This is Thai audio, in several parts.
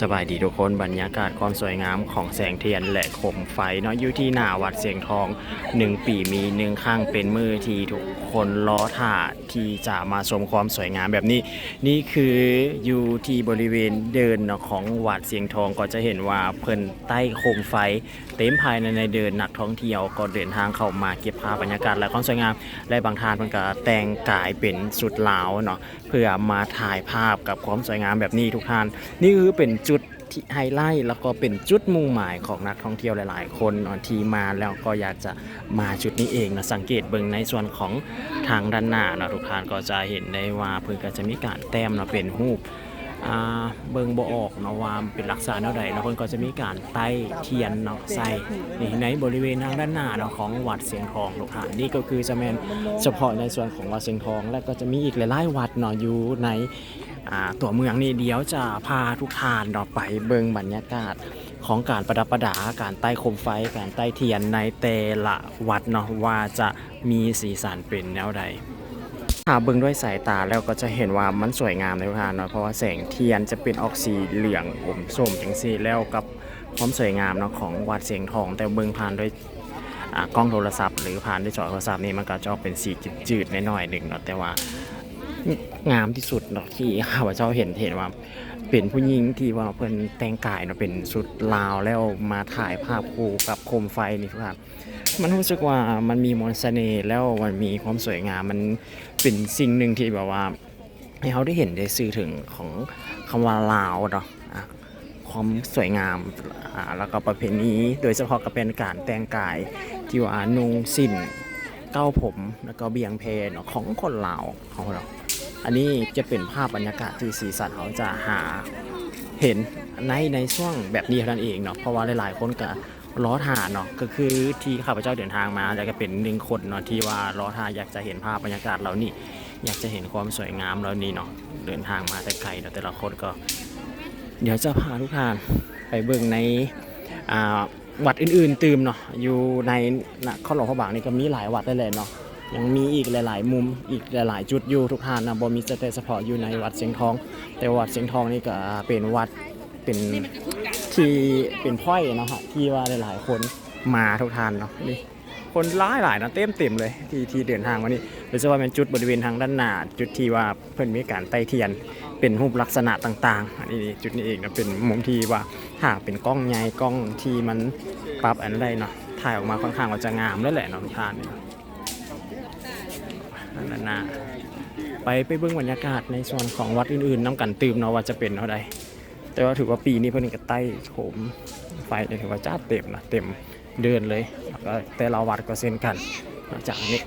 สบายดีทุกคนบรรยากาศความสวยงามของแสงเทียนและโคมไฟเนาะอยู่ที่หน้าวัดเสียงทองหนึ่งปีมีหนึ่งข้างเป็นมือที่ทุกคนล้อท่าที่จะมาชมความสวยงามแบบนี้ นี่คืออยู่ที่บริเวณเดินเนาะของวัดเสียงทองก็จะเห็นว่าเพิ่นใต้โคมไฟ เต็มภายในในเดินนักท่องเที่ยวก็เดินทางเข้ามาเก็บภาพบรรยากาศและความสวยงามและบางทานมันก็แต่งกายเป็นสุดลาวเนาะเพื่อมาถ่ายภาพกับความสวยงามแบบนี้ทุกท่านนี่คือเป็นจุดที่ไฮไลท์แล้วก็เป็นจุดมุ่งหมายของนักท่องเที่ยวหลาย ๆ คนที่มาแล้วก็อยากจะมาจุดนี้เองนะสังเกตเบิ่งในส่วนของทางด้านหน้านะทุกท่านก็จะเห็นได้ว่าเพิ่นก็จะมีการแต้มนะเป็นรูปเบิงบ่ออกเนาะว่าเป็นลักษณะแนวใดเนาะเพิ่นก็จะมีการใต้เทียนเนาะใส่นี่ในบริเวณทางด้านหน้าเนาะของวัดเสียงทองลูกค้านนี่ก็คือจะแม่นเฉพาะในส่วนของวัดเสียงทอง และก็จะมีอีกหลายๆวัดเนาะอยู่ใน ตัวเมืองนี่เดี๋ยวจะพาทุกท่านเนาะไปเบิงบรรยากาศของการประดับประดาการใต้โคมไฟการใต้เทียนในแต่ละวัดเนาะว่าจะมีสีสันเป็นแนวใดหาเบิ่งด้วยสายตาแล้วก็จะเห็นว่ามันสวยงามเลยทุกท่านเนาะเพราะว่าแสงเทียนจะเป็นออกสีเหลืองอมส้มจังซี่แล้วกับความสวยงามเนาะของวัดเสียงทอง แต่เบิ่งผ่านด้วยกล้องโทรศัพท์ หรือผ่านด้วยจอโทรศัพท์นี่มันก็จะออกเป็นสีจืดๆหน่อยๆหนึ่งเนาะแต่ว่า งามที่สุดเนาะที่ข้าพเจ้าเห็นเห็นว่า เป็นผู้หญิงที่ว่าเพิ่นแต่งกายเนาะเป็นสุดลาวแล้วมาถ่ายภาพคู่กับโคมไฟนี่ทุกท่านมันรู้สึกว่ามันมีมนต์เสน่ห์แล้วมันมีความสวยงามมันเป็นสิ่งหนึ่งที่แบบว่าให้เขาได้เห็นได้สื่อถึงของคำว่าลาวเนาะความสวยงามอ่าแล้วก็ประเพณีโดยเฉพาะก็เป็นการแต่งกายที่ว่านุ่งสิ้น เก้าผมแล้วก็เบียงเพนของคนลาวของเราอันนี้จะเป็นภาพบรรยากาศที่สีสันเขาจะหาเห็นในในช่วงแบบนี้เท่านั้นเองเนาะเพราะว่าหลายๆคนก็ล้อถ่านเนาะก็คือที่ข้าพเจ้าเดินทางมาแล้วก็เป็นหนึ่งคนเนาะที่ว่าล้อถ่านอยากจะเห็นภาพบรรยากาศเหล่านี้อยากจะเห็นความสวยงามเหล่านี้เนาะเดินทางมาแต่ไกลเนาะแต่ละคนก็ เดี๋ยวจะพาทุกท่านไปเบิ่งในอ่า วัดอื่นๆตื่มเนาะอยู่ในนครหลวงพระบางนี่ก็มีหลายวัดได้เลยเนาะยังมีอีกหลาย ๆ มุมอีกหลาย ๆ จุดอยู่ทุกท่านนะบ่มีแต่เฉพาะอยู่ในวัดเสียงทอง แต่วัดเสียงทองนี่ก็เป็นวัดเป็นที่เป็นพ่อยเนาะฮะที่ว่าหลายๆคนมาทุกทานเนาะนี่คนร้ายหลายนะเต็มเต็มเลยที่ที่เดินทางมานี่โดยเฉพาะเป็นจุดบริเวณทางด้านหน้าจุดที่ว่าเพิ่อนมีการไต่เทียน เป็นรูปลักษณะต่างๆ อันนี้จุดนี้เองนะเป็นมุมที่ว่าถ้าเป็นกล้องใหญ่กล้องที่มันปรับอันใดเนาะถ่ายออกมาค่อนข้างว่าจะงามแล้วแหละเนาะทุกท่านนั่นนะนะไปไปเบิ่งบรรยากาศในส่วนของวัดอื่นๆน้ำกันตืมเนาะว่าจะเป็นเท่าใดแต่ว่าถือว่าปีนี้เพิ่นก็ใต้โถมไฟถือว่าจ้าเต็มนะเต็มเดินเลยแล้วแต่ละวัดก็เช่นกันนอกจากนี้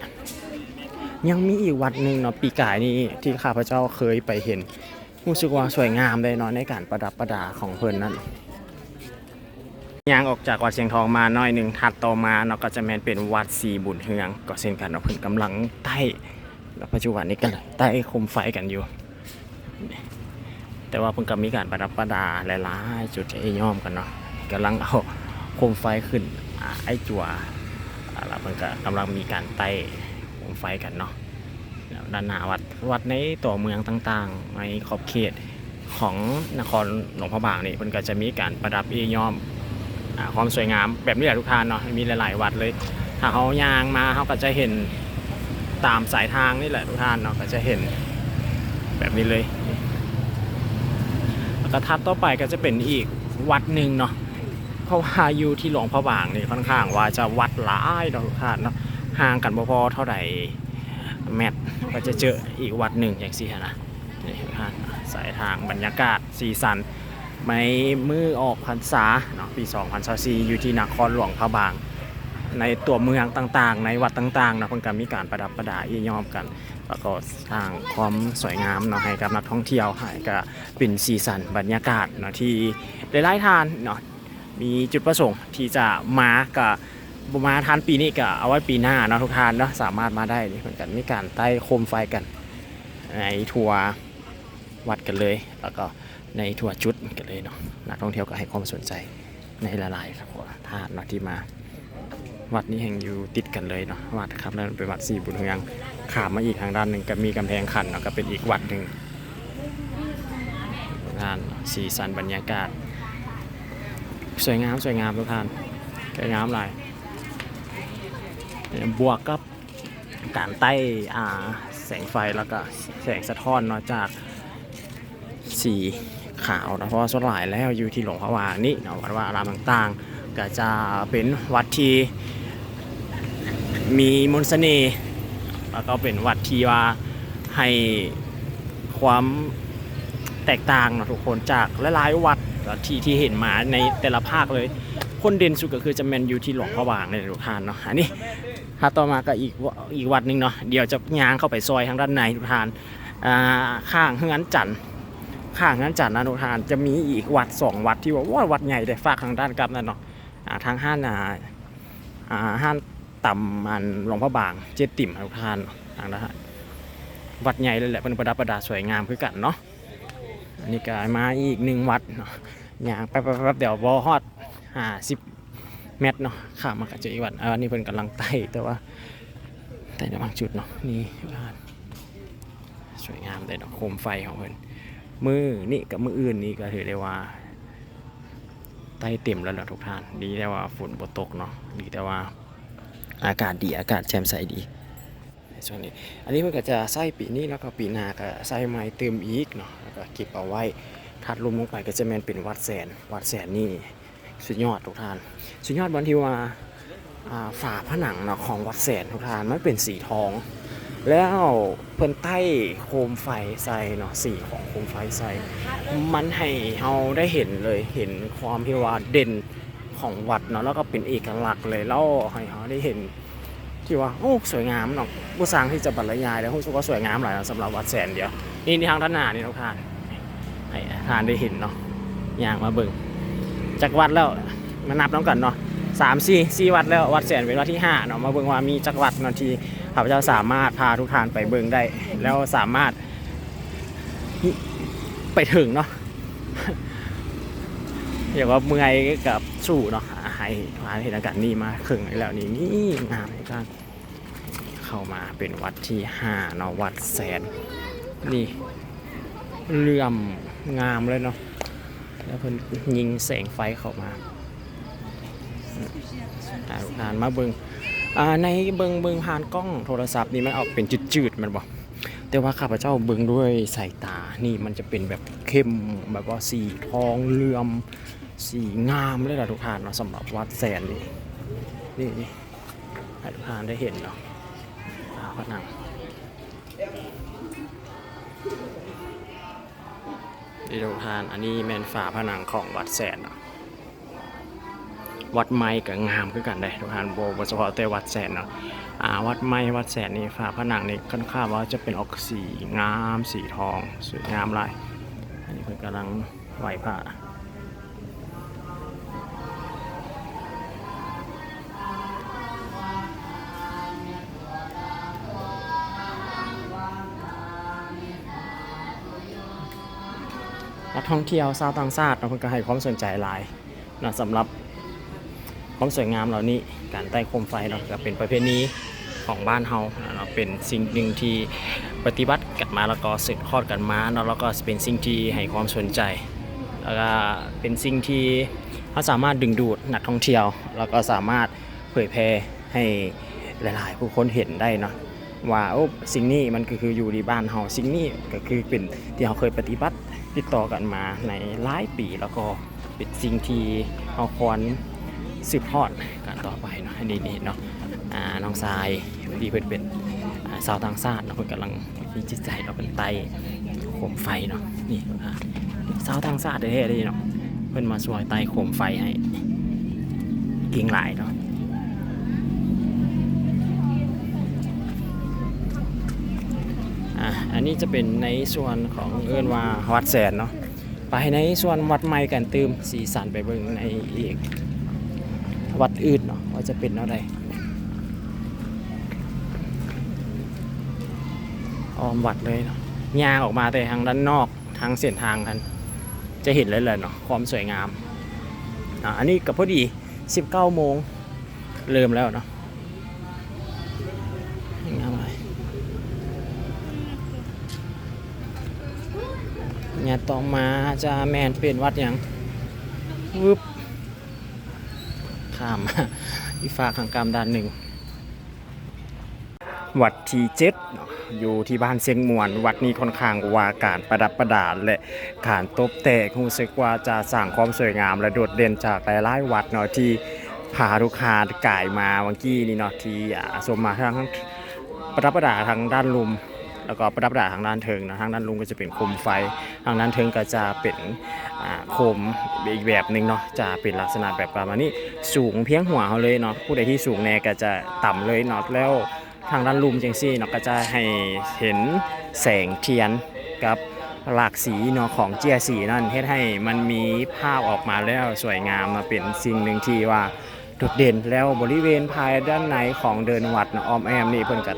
ยังมีอีกวัดหนึ่งเนาะปีกายนี้ที่ข้าพเจ้าเคยไปเห็น รู้สึกว่าสวยงามเลยเนาะในการประดับประดาของเพิ่นนั่นยางออกจากวัดเชียงทองมาหน้อยหนึ่งถัดต่อมาเนาะก็จะแมนเป็นวัดสีบุญเฮืองก็เช่นกันเนาะเพิ่นกำลังใต้แล้วปัจจุบันนี้ก็ใต้โคมไฟกันอยู่ แต่ว่าเพิ่งก็มีการประดับประดาหลายๆจุดให้ย่อมกันเนาะกำลังเอาโคมไฟขึ้นไอ้จัวอ่าแล้วมันก็กำลังมีการไต่โคมไฟกันเนาะ ด้านหน้าวัดวัดในตัวเมืองต่างๆ ในขอบเขตของนครหลวงพระบางนี่มันก็จะมีการประดับเอย่อมอความสวยงามแบบนี้แหละทุกท่านเนาะมีหลาย ๆ วัดเลย ถ้าเขายางมาเขาก็จะเห็นตามสายทางนี่แหละทุกท่านเนาะก็จะเห็นแบบนี้เลยแล้วก็ทัดต่อไปก็จะเป็นอีกวัดหนึ่งเนาะเพราะว่าอยู่ที่หลวงพระบางนี่ค่อนข้างว่าจะวัดหลายเนาะทุกท่านเนาะห่างกันพอๆเท่าไหร่ แมตก็จะเจออีกวัดหนึ่งอย่างสี่นะนี่ท่านสายทางบรรยากาศสีสันไม่มือออกพรรษาเนาะปี2024อยู่ที่นครหลวงพระบาง ในตัวเมืองต่างๆ ในวัดต่างๆนะเพิ่นก็มีการประดับประดาอียอมกัน แล้วก็สร้างความสวยงามเนาะให้กับนักท่องเที่ยวให้ก็เป็นสีสันบรรยากาศเนาะที่หลายๆทานเนาะมีจุดประสงค์ที่จะมากับ มาทานปีนี้ก็เอาไว้ปีหน้าเนาะทุกทานเนาะสามารถมาได้เหมือนกันมีการใต้โคมไฟกัน ในทัวร์วัดกันเลย แล้วก็ในทัวร์จุดกันเลยเนาะนักท่องเที่ยวก็ให้ความสนใจในหลายๆทานเนาะที่มาวัดนี้แห่งอยู่ติดกันเลยเนาะวัดครับนั่นเป็นวัดสี่บุญเฮืองขามมาอีกทางด้านหนึ่งก็มีกำแพงขันเนาะก็เป็นอีกวัดหนึ่งงานสีสันบรรยากาศ สวยงามสวยงามทุกท่านสวยงามหลาย บวกกับการใต้แสงไฟแล้วก็แสงสะท้อนเนาะจากสีขาวนะเพราะส่วนหลายแล้วอยู่ที่หลวงพระวางนี่เนาะวัดว่าอารามต่างๆ ก็จะเป็นวัดที่มีมนต์เสน่ห์แล้วก็เป็นวัดที่ว่าให้ความแตกต่างเนาะทุกคนจากหลายๆวัดที่ที่เห็นมาในแต่ละภาคเลย คนเด่นสุดก็คือจะแมนอยู่ที่หลวงพระวางในทุกท่านเนาะอันนี้ถ้าต่อมาก็อีกวอีกวัดหนึ่งเนาะเดี๋ยวจะย่างเข้าไปซอยทางด้านในทุกท่านอ่าข้างเฮือนจันทร์ข้างเฮือนจันทร์นะทุกท่านจะมีอีกวัดสองวัดที่ว่าวัดใหญ่แต่ฝากทางด้านกลับนั่นเนาะอ่าทางห้านอ่าอ่าห้านต่ำมันหลวงพระบางเจดติ่มทุกท่านทางด้านวัดใหญ่เลยแหละเป็นประดับประดาสวยงามคือกันเนาะอันนี้ก็มาอีกหนึ่งวัดเนาะย่างไปไปๆๆเดี๋ยวบอฮอด ห้าสิบเมตรเนาะข้ามมากับเจออีกวันอันนี้เพิ่นกำลังไต่แต่ว่าไต่ในบางจุดเนาะนี่บ้านสวยงามเลยเนาะโคมไฟของเพิ่นมือนี่กับมืออื่นนี่ก็ถือได้ว่าไต่เต็มแล้วแหละทุกท่านดีแต่ว่าฝนบ่ตกเนาะดีแต่ว่าอากาศดีอากาศแจ่มใสดีในช่วงนี้อันนี้เพิ่นก็จะใส่ปีนี้แล้วก็ปีหน้าก็ใส่ไม้เติมอีกเนาะแล้วก็เก็บเอาไว้ถัดลมลงไปก็จะแม่นเป็นวัดแสนวัดแสนนี่ สุดยอดทุกท่าน สุดยอดบนที่ว่าฝาผนังเนาะของวัดแสนทุกท่านมันเป็นสีทอง แล้วเพิ่นใต้โคมไฟใส่เนาะสีของโคมไฟใส่มันให้เราได้เห็นเลยเห็นความที่ว่าเด่นของวัดเนาะแล้วก็เป็นเอกลักษณ์เลยแล้วให้เราได้เห็นที่ว่าโอ้สวยงามเนาะผู้สร้างที่จะบรรยายแล้วรู้สึกว่าสวยงามหลายเนาะสำหรับวัดแสนเดียวนี่ที่ทางด้านหน้านี่ทุกท่านให้ท่านได้เห็นเนาะอย่างมาเบิ่ง จากวัดแล้วมานับน้องกันเนาะสามสี่สี่วัดแล้ววัดแสนเป็นวัดที่ห้าเนาะมาเบิ่งว่ามีจักรวัดเนาะที่ข้าพเจ้าสามารถพาทุกท่านไปเบิ่งได้ แล้วสามารถไปถึงเนาะอย่าว่าเมื่อยกับสู่เนาะให้มาเห็นอากาศนี่มาครึ่งแล้วนี่นี่งามการเข้ามาเป็นวัดที่ห้าเนาะวัดแสนนี่เลื่อมงามเลยเนาะ แล้วเพิ่นยิงแสงไฟเข้ามาอ่าผ่านมาเบิงอ่าในเบิงเบิงผ่านกล้องโทรศัพท์นี่มันออกเป็นจืดๆมันบอกแต่ว่าข้าพเจ้าเบิงด้วยสายตานี่มันจะเป็นแบบเข้มแบบว่าสีทองเหลื่อมสีงามเลยล่ะทุกท่านเนาะสำหรับวัดแสนนี่นี่นี่ให้ทุกท่านได้เห็นเนาะพระนัง ที่ทุกท่าน อันนี้แมนฝาผนังของวัดแสนนะวัดไม้กับงามคือกันได้ทุกท่านโบเฉพาะแต่วัดแสนเนาะอ่าวัดไม้วัดแสนนี่ฝาผนังนี่ค่อนข้างว่าจะเป็นออกสีงามสีทองสวยงามหลายอันนี้เพิ่นกำลังไหวพร ท่องเที่ยวชาวต่างชาติเนาเพิ่นก็ให้ความสนใจหลายนะสำหรับความสวยงามเหล่านี้การใต้โคมไฟเนาะก็เป็นประเพณีของบ้านเฮาเนาะเป็นสิ่งหนึ่งที่ปฏิบัติกันมาแล้วก็สืบทอดกันมาเนาะแล้วก็เป็นสิ่งที่ให้ความสนใจ แล้วก็เป็นสิ่งที่เขาสามารถดึงดูดนักท่องเที่ยว แล้วก็สามารถเผยแพร่ให้หลาย ๆ ผู้คนเห็นได้เนาะว่าโอ้สิ่งนี้มันก็คืออยู่ในบ้านเฮาสิ่งนี้ก็คือเป็นที่เราเคยปฏิบัติ ติดต่อกันมาในหลายปีแล้วก็เป็นสิ่งที่เราควรสืบทอดกันต่อไปเนาะอันนี้นี่เนาะน้องทรายที่เพิ่นเป็นสาวต่างชาติเนาะเพิ่นกำลังมีจิตใจเนาะเป็นไตโคมไฟเนาะนี่สาวทางศาสตร์แท้เลยเนาะเพิ่อนมาช่วยไต่โคมไฟให้กิ่งหลายเนาะ อันนี้จะเป็นในส่วนของเอิ้นว่าวัดแสนเนาะไปในส่วนวัดใหม่กันตืมสีสันไปเบิ่งในอีกวัดอื่นเนาะว่าจะเป็นอะไรออมวัดเลยเนาะย่างออกมาแต่ทางด้านนอกทางเส้นทางกันจะเห็นเลยเลยเนาะความสวยงามอะอันนี้กับพอดี 19โมงเริ่มแล้วเนาะ เนี่ยต่อมาจะแมนเป็นวัดหยังวึบข้ามอีกฝากทางกรรมด้านหนึ่ง วัดที่เจ็ดอยู่ที่บ้านเสียงมวน วัดนี้ค่อนข้างว่าการประดับประดาและการตบแต่งรู้สึกว่าจะสร้างความสวยงามและโดดเด่นจากหลายๆวัดเนาะที่พาลูกค้ากายมาวังกี้นี่เนาะที่สมมาทางประดับประดาทางด้านลุม แล้วก็ประดับประดาทางด้านเทิงนะทางด้านลุมก็จะเป็นโคมไฟ ทางด้านเทิงก็จะเป็นโคมอีกแบบหนึ่งเนาะจะเป็นลักษณะแบบประมาณนี้สูงเพียงหัวเขาเลยเนาะผู้ใดที่สูงแน่ก็จะต่ำเลยเนาะแล้วทางด้านลุมจังซี่เนาะก็จะให้เห็นแสงเทียนกับหลากสีเนาะของเจียสีนั่นเฮ็ดให้มันมีภาพออกมาแล้วสวยงามมาเป็นสิ่งหนึ่งที่ว่าโดดเด่นแล้วบริเวณภายด้านในของเดินวัดเนาะออมแอมนี่เพิ่นก็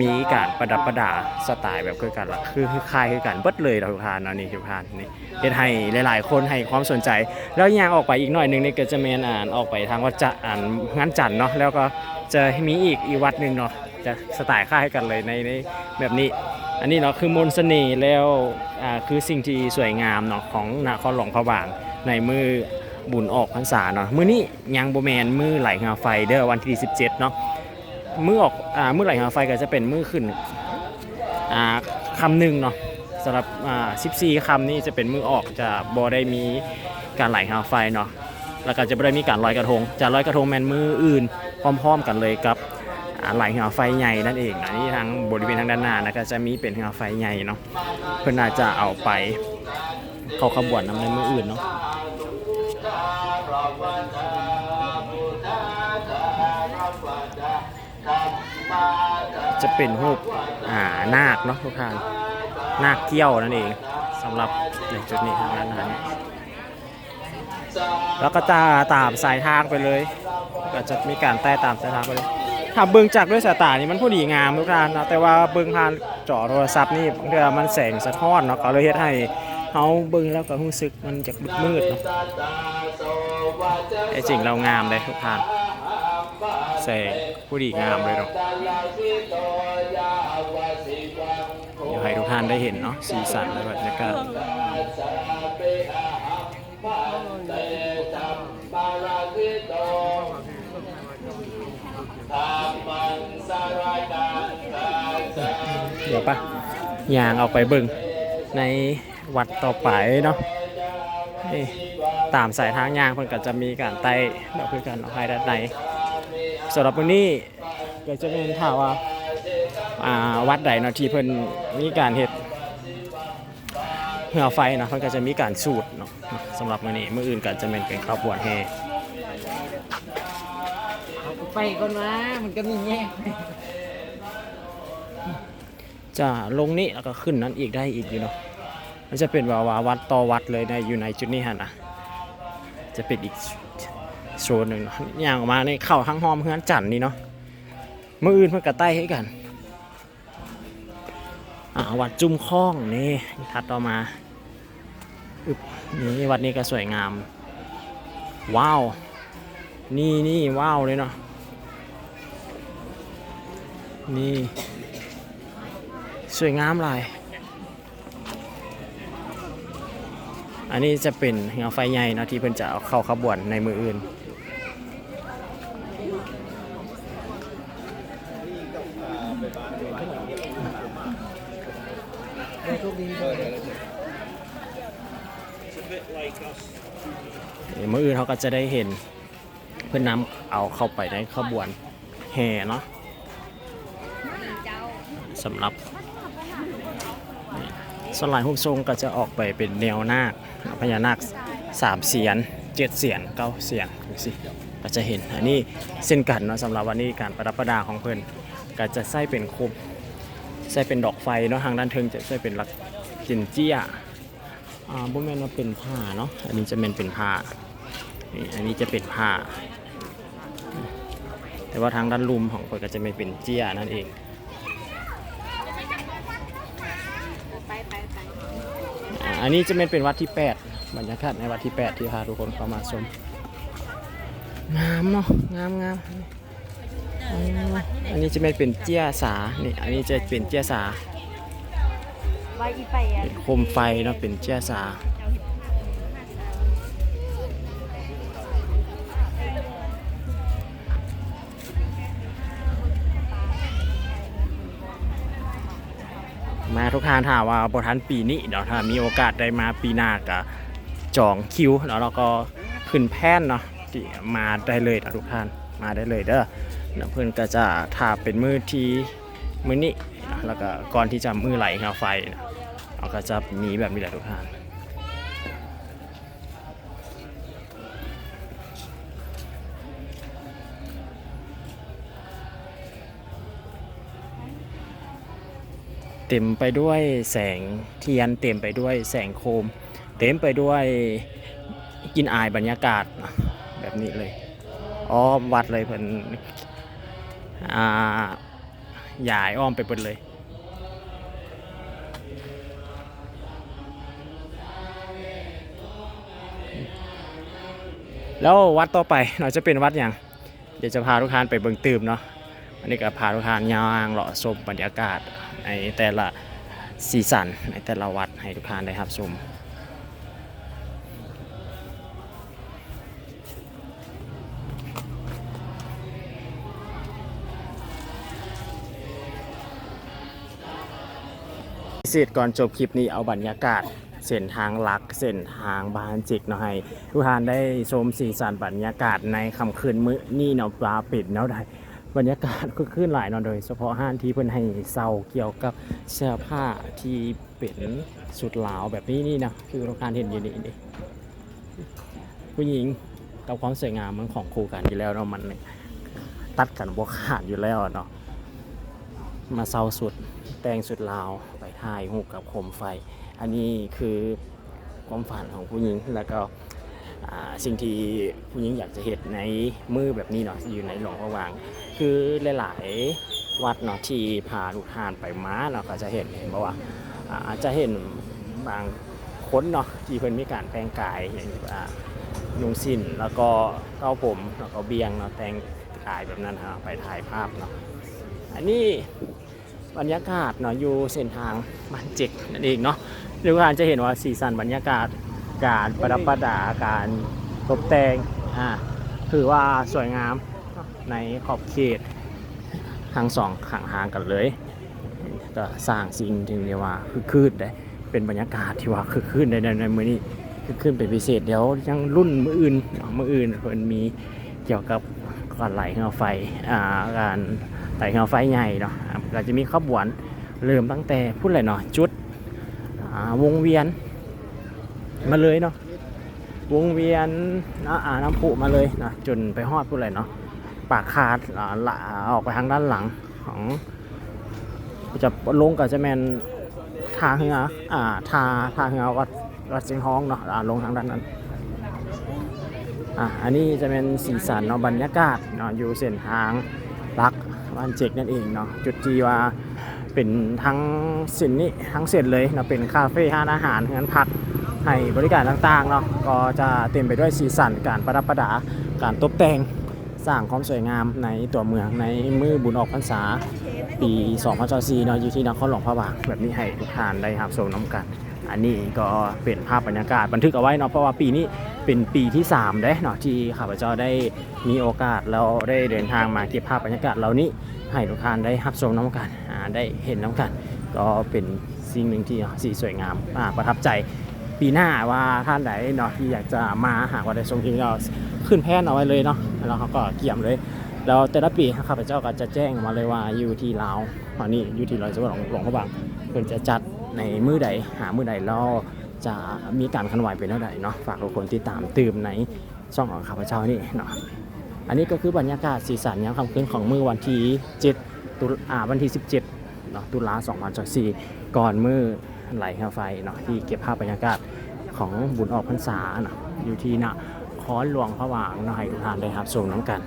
มีการประดับประดาสไตล์แบบคือกันละคือคือคลายคือกันเบิดเลยเราทุกทานเนาะนี่ทุกทานนี่เฮ็ดให้หลาย ๆ คนให้ความสนใจ แล้วย่างออกไปอีกหน่อยหนึงนี่ก็จะแมนอ่านออกไปทางวัดจะอ่านงานจันเนาะแล้วก็จะมีอีกอีวัดหนึ่งเนาะจะสไตล์คล้ายกันเลยในในแบบนี้ อันนี้เนาะคือมนต์เสน่ห์แล้วอ่าคือสิ่งที่สวยงามเนาะของนครหลวงพระบางในมือบุญออกพรรษาเนาะมื้อนี้ยังบ่แมนมือไหลงาไฟเด้อวันที่ 17 เนาะ มือออกอ่ามือไหลงาไฟก็จะเป็นมือขึ้นอ่าคำหนึ่งเนาะสำหรับอ่า14คำนี้จะเป็นมือออกจะบ่ได้มีการไหลงาไฟเนาะแล้วก็จะไม่ได้มีการลอยกระทง จะลอยกระทงแมนมืออื่น พร้อม ๆ กันเลยกับไหลหัวไฟใหญ่นั่นเองอันนี้ทางบริเวณทางด้านหน้านะก็จะมีเป็นหัวไฟใหญ่เนาะเพื่อนน่าจะเอาไปเข้าขบวนนำในมืออื่นเนาะ จะเป็นรูปอ่านาคเนาะทุกท่านนาคเกี้ยวนั่นเองสำหรับในจุดนี้ทางด้านหน้านแล้วก็จะตามสายทางไปเลย ก็จะมีการใต้ตามสายทางไปเลยถ้าเบิ่งจากด้วยสายตานี่มันพอดีงามทุกท่านนะแต่ว่าเบิ่งผ่านจอโทรศัพท์นี่บางเดือมันแสงสะท้อนเนาะก็เลยเฮ็ดให้เฮาเบิ่งแล้วก็รู้สึกมันจะมืดเนาะแต่จริงเรางามเลยทุกท่าน แสงพอดีงามเลยเนาะเดี๋ยวให้ทุกท่านได้เห็นเนาะสีสันและบรรยากาศเดี๋ยวปะยางเอาไปบิ่งในวัดต่อไปเนาะตามสายทางยางเพิ่นก็จะมีการไต่แบบคือกันเอาภายด้านใน สำหรับวันนี้ก็จะเป็นถ้าว่าอ่าวัดใดเนาะที่เพิ่นมีการเฮ็ดเหือไฟเนาะเพิ่นก็จะมีการสูตรเนาะสำหรับมื้อนี้มื้ออื่นก็จะเป็นเป็นข้าวบวนแห่เอากูไปก่อนนะมันก็มีแง่จะลงนี้แล้วก็ขึ้นนั้นอีกได้อีกอยู่เนาะมันจะเป็นวาวาวัดต่อวัดเลยในอยู่ในจุดนี้ฮะนะจะเป็นอีก โซนหนึ่งเนาะอย่างออกมาในเข้าทั้งหอมเฮือนจันนี่เนาะมืออื่นเพื่อกระใต้ให้กันอ่าวัดจุมข้องนี่ถัดต่อมาอึบนี่วัดนี้ก็สวยงาม ว้าว นี่นี่ว้าวเลยเนาะนี่สวยงามลาย อันนี้จะเป็นเงาไฟใหญ่นะที่เพิ่นจะเอาเข้าขบวนในมืออื่น เมื่ออื่นเขาก็จะได้เห็นเพื่อนนำเอาเข้าไปในขบวนแห่เนาะสำหรับสวนหลายรูปทรงก็จะออกไปเป็นแนวนาคพญานาคสามเสียนเจ็ดเสียนเก้าเสียนดูสิก็จะเห็นอันนี้เส้นกันเนาะสำหรับวันนี้การประดับประดาของเพื่อนก็จะใส่เป็นคมใส่เป็นดอกไฟเนาะทางด้านเทิงจะใส่เป็นลัก จินเจี้ยอ่าบ่แม่นว่าเป็นผ้าเนาะอันนี้จะเป็นเป็นผ้านี่อันนี้จะเป็นผ้า แต่ว่าทางด้านลุมของคนก็จะไม่เป็นเจียนั่นเองอันนี้จะเป็นเป็นวัดที่ 8 บรรยากาศในวัดที่ 8 ที่พาทุกคนเข้ามาชมงามเนาะงามงามอันนี้จะไม่เป็นเจียสานี่อันนี้จะเป็นเจียสา ไว้อีไปอะโคมไฟเนาะเป็นเจ้าสามาทุกท่านถามว่าบทันปีนี้เดี๋ยวถ้ามีโอกาสได้มาปีหน้าก็จองคิวแล้วเราก็ขึ้นแพ่นเนาะที่มาได้เลยนะทุกท่านมาได้เลยเด้อเพื่อนก็จะทาเป็นมือที่มือนี้ แล้วก็ก่อนที่จะมือไหลเข้าไฟนะเราก็จะมีแบบนี้แหละทุกท่านเต็มไปด้วยแสงเทียนเต็มไปด้วยแสงโคม เต็มไปด้วยกินอายบรรยากาศแบบนี้เลยอ้อมวัดเลยเพิ่นอ่าหยายอ้อมไปเปิดเลย แล้ววัดต่อไปเราจะเป็นวัดอย่างเดี๋ยวจะพาทุกท่านไปเบิ่งตืมเนาะอันนี้ก็พาทุกท่านย่างเลาะชมบรรยากาศในแต่ละสีสันในแต่ละวัดให้ทุกท่านได้รับชมพิเศษก่อนจบคลิปนี้เอาบรรยากาศ เส้นทางหลักเส้นทางบานจิกเนาะให้ทุกท่านได้ชมสีสันบรรยากาศในค่ำคืนมื้อนี้เนาะปลาปิดเนาะได้บรรยากาศก็ขึ้นหลายเนาะโดย เฉพาะห้านที่เพิ่นให้เซาเกี่ยวกับเสื้อผ้าที่เป็นสุดหลาวแบบนี้นี่นะคือการเห็นอยู่นี่นี่ผู้หญิงกับความสวยงามมันของคู่กันอยู่แล้วเนาะมันตัดกันบ่ขาดอยู่แล้วเนาะมาเซาสุดแต่งสุดลาวไปถ่ายหูกับโคมไฟ อันนี้คือความฝันของผู้หญิงแล้วก็สิ่งที่ผู้หญิงอยากจะเห็นในมือแบบนี้เนาะอยู่ในหลวงพระวาง คือหลายๆวัดเนาะที่พาลูกทานไปม้าเราก็จะเห็นเห็นบอกว่าอาจจะเห็นบางคนเนาะที่เพิ่นมีการแต่งกายอย่างอ่านุ่งสิ้นแล้วก็เก้าผมแล้วก็เบียงเนาะแต่งกายแบบนั้นฮะไปถ่ายภาพเนาะอันนี้ บรรยากาศเนาะอยู่เส้นทางมันเจ็กนั่นเองเนาะดูกท่ารจะเห็นว่าสีสันบรรยากาศการประดับประดาการตกแต่งอ่าคือว่าสวยงามในขอบเขตทั้งสองข้างทางกันเลย ก็สร้างสิ่งที่เรียกว่าคือคืนได้เป็นบรรยากาศที่ว่าคือคืนในในในมือนี้คือคืนเป็นพิเศษเดี๋ยวยังรุ่นมืออื่นมืออื่นเพิ่นมีเกี่ยวกับการไหลเงาไฟอ่าการไหลเงาไฟใหญ่เนาะ ก็จะมีขบวนเริ่มตั้งแต่พูดเลยเนาะจุดวงเวียน มาเลยเนาะวงเวียนน้ำพุมาเลยนะจนไปฮอดพูดเลยเนาะปากคาดอ่าละออกไปทางด้านหลังของจะลงกับจะแมนทาเหืออ่าทาทาเหือวัดวัดเสียงฮ้องเนาะลงทางด้านนั้นอ่าอันนี้จะเป็นสีสันเนาะบรรยากาศเนาะอยู่เส้นทางลัก วันเจกนั่นเองเนาะจุดที่ว่าเป็นทั้งส้นนี้ทั้งเส้นเลยเนาะเป็นคาเฟ่ห้านอาหารงานพักให้บริการต่างๆเนาะก็จะเต็มไปด้วยสีสันการประดับประดาการตกแต่งสร้างความสวยงามในตัวเมืองในมือบุญออกพรรษาปี 2024เนาะอยู่ที่นครหลวงพระบางแบบนี้ให้ทุกท่านได้รับชมน้ำกัน อันนี้ก็เป็นภาพบรรยากาศบันทึกเอาไว้เนาะเพราะว่าปีนี้เป็นปีที่3เด้เนาะที่ข้าพเจ้าได้มีโอกาสแล้วได้เดินทางมาเก็บภาพบรรยากาศเหล่านี้ให้ทุกท่านได้รับชมน้ำกันได้เห็นน้ำกัน ก็เป็นสิ่งหนึ่งที่สีสวยงามาประทับใจปีหน้าว่าท่านใดเนาะที่อยากจะมาหากว่าได้ชมคลิปก็ขึ้นแพนเอาไว้เลยเนาะแล้วเขาก็เกี่ยมเลยแล้วแต่ละปีข้าพเจ้าก็จะแจ้งมาเลยว่าอยู่ที่ลาวตอนนี้อยู่ที่ลอยจังหวัดหลวงพระบางเพิ่นจะจัด ในมือใดหามือใดแล้วจะมีการคันไหวเป็นเท่าใดเนาะฝากทุกคนติดตามตื่มในช่องของข้าพเจ้านี่เนาะอันนี้ก็คือบรรยากาศสีสันยามค่ำคืนของมือวันที่7ตุลาวันที่ 17เนาะตุลา2024ก่อนมือไหลค่าไฟเนาะที่เก็บภาพบรรยากาศของบุญออกพรรษาเนาะอยู่ที่นะคอนหลวงพระบางเนาะให้ทุกท่านได้รับชมน้ำกัน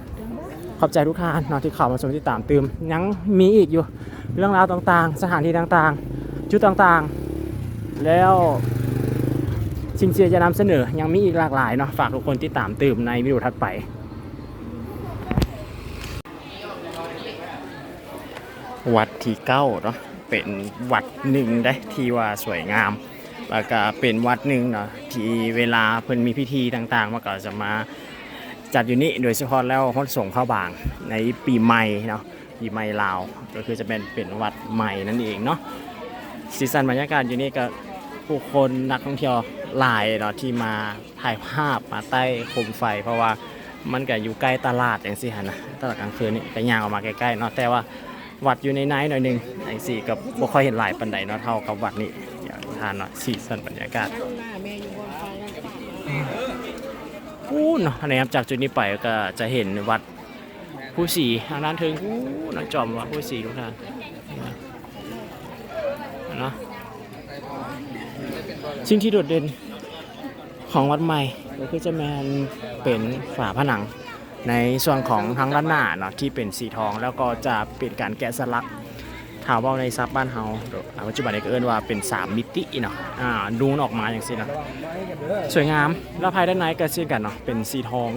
ขอบใจทุกท่านเนาะที่เข้ามาชมที่ตามตืมยังมีอีกอยู่ เรื่องราวต่างๆ สถานที่ต่างๆ จุดต่างๆ แล้วสิ่งที่จะนำเสนอยังมีอีกหลากหลายเนาะฝากทุกคนที่ตามตื่มในวิดีโอถัดไปวัดที่เก้าเนาะเป็นวัดหนึ่งได้ที่ว่าสวยงาม แล้วก็เป็นวัดหนึ่งเนาะที่เวลาเพิ่นมีพิธีต่างๆมันก็จะมาจัดอยู่นี่โดยเฉพาะแล้วคนส่งเข้าบางในปีใหม่เนาะปีใหม่ลาวก็คือจะเป็นเป็นวัดใหม่นั่นเองเนาะ สีสันบรรยากาศอยู่นี่ก็ผู้คนนักท่องเที่ยวหลายเนาะที่มาถ่ายภาพมาใต้โคมไฟ เพราะว่ามันก็อยู่ใกล้ตลาดอย่างสิฮะนะตลาดกลางคืนนี่ก็ย่างออกมาใกล้ๆเนาะแต่ว่าวัดอยู่ในไนท์หน่อยนึงไอ้สี่ก็บ่ค่อยเห็นหลายปันใดเนาะเท่ากับวัดนี้เดี๋ยวทานเนาะสีสันบรรยากาศหน้าแม่อยู่บนไฟนั่นปะอู้เนาะนะครับจากจุดนี้ไปก็จะเห็นวัดผู้สีทางด้านถึงอู้เนาะจอมวัดผู้สีทุกท่านเนาะ สิ่งที่โดดเด่นของวัดใหม่ก็คือจะแมนเป็นฝาผนัง ในส่วนของทางด้านหน้าเนาะที่เป็นสีทอง แล้วก็จะเป็นการแกะสลักถาว่าในซับบ้านเฮาปัจจุบันนี้ก็เอิ้นว่าเป็น 3 มิติเนาะอ่าดูนออกมาอย่างสินะสวยงามแล้วภายด้านในก็เช่นกันเนาะเป็นสีทอง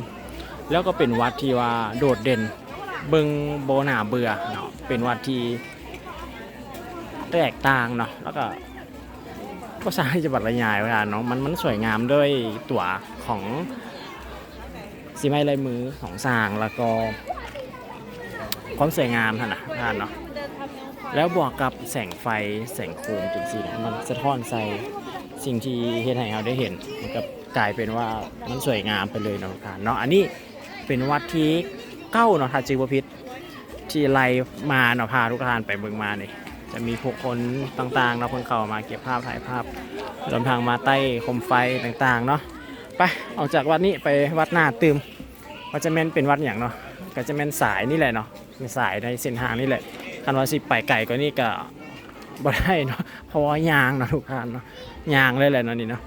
แล้วก็เป็นวัดที่ว่าโดดเด่นเบิงโบนาเบือเนาะเป็นวัดที่แตกต่างเนาะแล้วก็ ก็สร้างจะบรรยายไว้อะเนาะมันมันสวยงามด้วยตัวของสีไม้ลายมือของสางแล้วก็ความสวยงามท่านนะท่านเนาะแล้วบวกกับแสงไฟแสงโคมจุดสีมันสะท้อนใส่สิ่งที่เฮ็ดให้เราได้เห็นมันก็กลายเป็นว่ามันสวยงามไปเลยเนาะท่านเนาะอันนี้เป็นวัดที่เก้าเนาะถ้าจิวพิษที่ไล่มาเนาะพาทุกท่านไปเบิ่งมาเนี่ย จะมีผู้คนต่างๆเราะเพิ่งเข้ามาเก็บภาพถ่ายภาพรวมทางมาใต้คมไฟต่างๆเนาะไปออกจากวัดนี้ไปวัดหน้าตืมก็จะแม่นเป็นวัดอย่างเนาะก็จะแม่นสายนี่แหละเนาะเป็นสายในเส้นทางนี่แหละคันว่าสิไปไก่ก็นี่ก็บ่ได้เนาะเพราะว่ายางเนาะทุกท่านเนาะยางเลยแหละเนาะนี่เนาะ